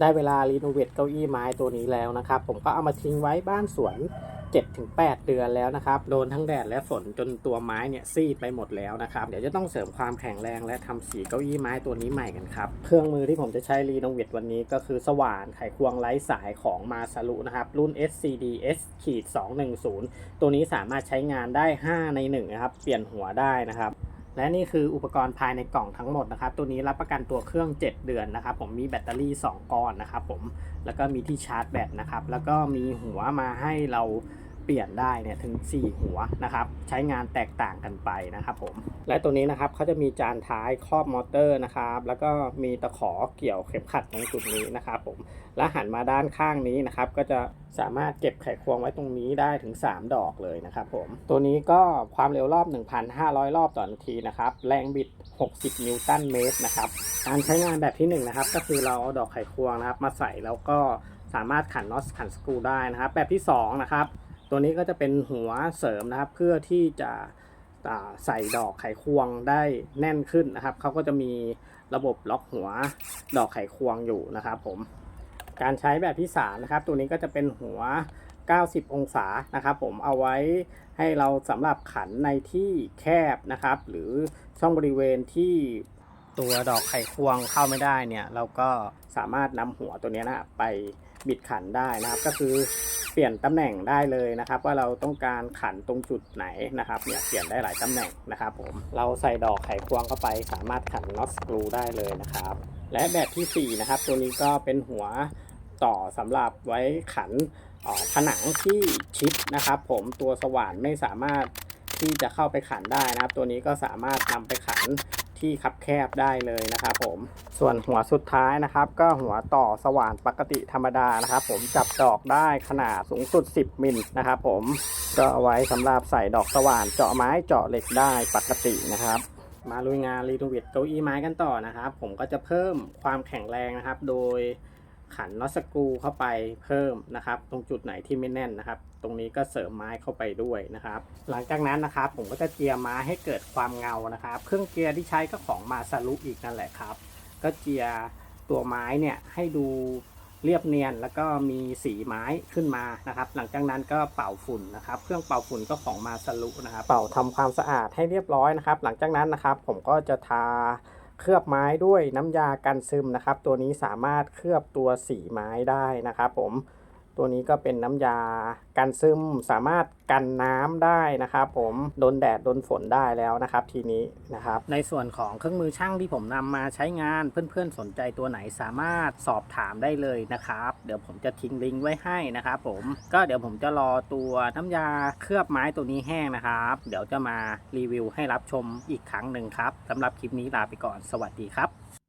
ได้เวลารีโนเวทเก้าอี้ไม้ตัวนี้แล้วนะครับ ผมก็เอามาทิ้งไว้บ้านสวน 7-8 เดือนแล้วนะครับ โดนทั้งแดดและฝนจนตัวไม้เนี่ยซีดไปหมดแล้วนะครับ เดี๋ยวจะต้องเสริมความแข็งแรงและทำสีเก้าอี้ไม้ตัวนี้ใหม่กันครับ เครื่องมือที่ผมจะใช้รีโนเวทวันนี้ก็คือสว่านไขควงไร้สายของมาซารุนะครับ รุ่น SCD S ขีด210 ตัวนี้สามารถใช้งานได้ 5 ใน1นะครับ เปลี่ยนหัวได้นะครับ และนี่คืออุปกรณ์ภายในกล่องทั้งหมดนะครับ ตัวนี้รับประกันตัวเครื่อง 7 เดือนนะครับ ผมมีแบตเตอรี่ 2 ก้อนนะครับผม แล้วก็มีที่ชาร์จแบตนะครับ แล้วก็มีหัวมาให้เรา เปลี่ยนได้เนี่ยถึง 4 หัวนะครับใช้งานแตกต่างกันไปนะครับผมและตัวนี้นะครับเขาจะมีจานท้ายครอบมอเตอร์นะครับแล้วก็มีตะขอเกี่ยวเข็มขัดตรงจุดนี้นะครับผมและหันมาด้านข้างนี้นะครับก็จะสามารถเก็บไขควงไว้ตรงนี้ได้ถึง 3 ดอกเลยนะครับผมตัวนี้ก็ความเร็วรอบ 1,500 รอบต่อนาทีนะครับแรงบิด 60 นิวตันเมตรนะครับการใช้งานแบบที่1นงนะครับก็คือเราเอาดอกไขควงนะครับมาใส่แล้วก็สามารถขันน็อตขันสกรูได้นะครับ แบบที่2นะครับ ตัวนี้ก็จะเป็นหัวเสริมนะครับ เพื่อที่จะใส่ดอกไขควงได้แน่นขึ้นนะครับ เขาก็จะมีระบบล็อกหัวดอกไขควงอยู่นะครับผม การใช้แบบที่3นะครับ ตัวนี้ก็จะเป็นหัว 90 องศานะครับผมเอาไว้ให้เราสำหรับขันในที่แคบนะครับ หรือช่องบริเวณที่ตัวดอกไขควงเข้าไม่ได้เนี่ย เราก็สามารถนำหัวตัวนี้นะไปบิดขันได้นะครับ ก็คือ ปลี่ยนตำแหน่งได้เลยนะครับ ว่าเราต้องการขันตรงจุดไหนนะครับเนี่ยเปลี่ยนได้หลายตำแหน่งนะครับผมเราใส่ดอกไขควงเข้าไป สามารถขันน็อตสกรูได้เลยนะครับ และแบบที่ 4 นะครับ ตัวนี้ก็เป็นหัวต่อสำหรับไว้ขันผนังที่ชิดนะครับ ผมตัวสว่านไม่สามารถที่จะเข้าไปขันได้นะครับ ตัวนี้ก็สามารถนำไปขัน ที่คับแคบได้เลยนะครับผมส่วนหัวสุดท้ายนะครับ ก็หัวต่อสว่านปกติธรรมดานะครับ ผมจับดอกได้ขนาดสูงสุด 10 มิลนะครับผมก็เอาไว้สำหรับใส่ดอกสว่านเจาะไม้เจาะเหล็กได้ปกตินะครับมาลุยงานรีโนเวทเก้าอี้ไม้กันต่อนะครับ ผมก็จะเพิ่มความแข็งแรงนะครับ โดย ขันน็อตสกรูเข้าไปเพิ่มนะครับ ตรงจุดไหนที่ไม่แน่นนะครับ ตรงนี้ก็เสริมไม้เข้าไปด้วยนะครับ หลังจากนั้นนะครับ ผมก็จะเจียร์ไม้ให้เกิดความเงานะครับ เครื่องเจียร์ที่ใช้ก็ของมาซารุอีกนั่นแหละครับ ก็เจียร์ตัวไม้เนี่ยให้ดูเรียบเนียนแล้วก็มีสีไม้ขึ้นมานะครับ หลังจากนั้นก็เป่าฝุ่นนะครับ เครื่องเป่าฝุ่นก็ของมาซารุนะครับ เป่าทำความสะอาดให้เรียบร้อยนะครับ หลังจากนั้นนะครับ ผมก็จะทา เคลือบไม้ด้วยน้ำยากันซึมนะครับ ตัวนี้สามารถเคลือบตัวสีไม้ได้นะครับผม ตัวนี้ก็เป็นน้ำยากันซึมสามารถกันน้ำได้นะครับผมโดนแดดโดนฝนได้แล้วนะครับ ทีนี้นะครับ ในส่วนของเครื่องมือช่างที่ผมนำมาใช้งานเพื่อนๆสนใจตัวไหนสามารถสอบถามได้เลยนะครับ เดี๋ยวผมจะทิ้งลิงก์ไว้ให้นะครับผมก็เดี๋ยวผมจะรอตัวน้ำยาเคลือบไม้ตัวนี้แห้งนะครับ เดี๋ยวจะมารีวิวให้รับชมอีกครั้งหนึ่งครับสำหรับคลิปนี้ลาไปก่อนสวัสดีครับ